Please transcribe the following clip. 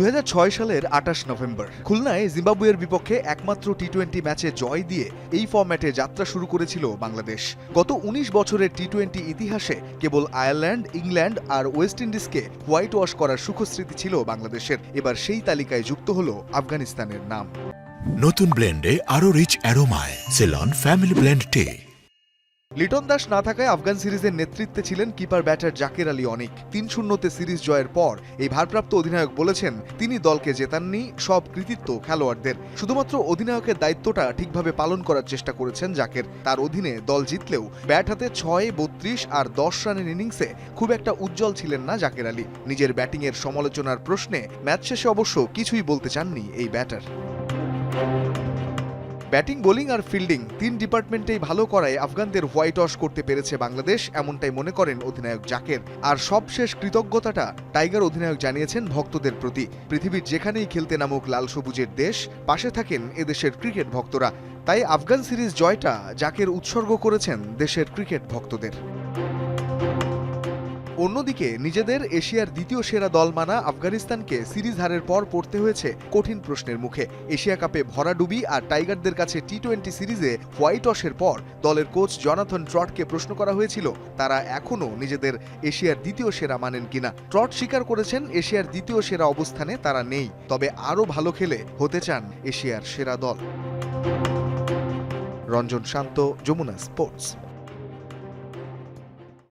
দুই হাজার ছয় সালের আঠাশ নভেম্বর, খুলনায় জিম্বাবুয়ের বিপক্ষে একমাত্র টি টোয়েন্টি ম্যাচে জয় দিয়ে এই ফরম্যাটে যাত্রা শুরু করেছিল বাংলাদেশ। গত ১৯ বছরের টি টোয়েন্টি ইতিহাসে কেবল আয়ারল্যান্ড, ইংল্যান্ড আর ওয়েস্ট ইন্ডিজকে হোয়াইট ওয়াশ করার সুখস্মৃতি ছিল বাংলাদেশের। এবার সেই তালিকায় যুক্ত হল আফগানিস্তানের নাম। নতুন ব্লেন্ডে আরও rich অ্যারোমায়, Ceylon family blend tea. Liton Das না থাকায় আফগান সিরিজের নেতৃত্বে ছিলেন কিপার ব্যাটার জাকের আলী অনিক। তিন শূন্যতে সিরিজ জয়ের পর এই ভারপ্রাপ্ত অধিনায়ক বলেছেন, তিনি দলকে জেতাননি, সব কৃতিত্ব খেলোয়াড়দের। শুধুমাত্র অধিনায়কের দায়িত্বটা ঠিকভাবে পালন করার চেষ্টা করেছেন জাকের। তার অধীনে দল জিতলেও ব্যাট হাতে ছয়, বত্রিশ আর দশ রানের ইনিংসে খুব একটা উজ্জ্বল ছিলেন না জাকের আলী। নিজের ব্যাটিংয়ের সমালোচনার প্রশ্নে ম্যাচ শেষে অবশ্য কিছুই বলতে চাননি এই ব্যাটার। ব্যাটিং, বোলিং আর ফিল্ডিং তিন ডিপার্টমেন্টেই ভালো করায় আফগানদের হোয়াইট ওয়াশ করতে পেরেছে বাংলাদেশ, এমনটাই মনে করেন অধিনায়ক জাকের। আর সবশেষ কৃতজ্ঞতাটা টাইগার অধিনায়ক জানিয়েছেন ভক্তদের প্রতি। পৃথিবীর যেখানেই খেলতে নামুক লাল সবুজের দেশ, পাশে থাকেন এদেশের ক্রিকেট ভক্তরা। তাই আফগান সিরিজ জয়টা জাকের উৎসর্গ করেছেন দেশের ক্রিকেট ভক্তদের। অন্যদিকে, নিজেদের এশিয়ার দ্বিতীয় সেরা দল মানা আফগানিস্তানকে সিরিজ হারের পর পড়তে হয়েছে কঠিন প্রশ্নের মুখে। এশিয়া কাপে ভরাডুবি আর টাইগারদের কাছে টি টোয়েন্টি সিরিজে হোয়াইট ওয়াশের পর দলের কোচ জনাথন ট্রটকে প্রশ্ন করা হয়েছিল, তারা এখনও নিজেদের এশিয়ার দ্বিতীয় সেরা মানেন কিনা? ট্রট স্বীকার করেছেন, এশিয়ার দ্বিতীয় সেরা অবস্থানে তারা নেই, তবে আরও ভালো খেলে হতে চান এশিয়ার সেরা দল। রঞ্জন শান্ত, যমুনা স্পোর্টস।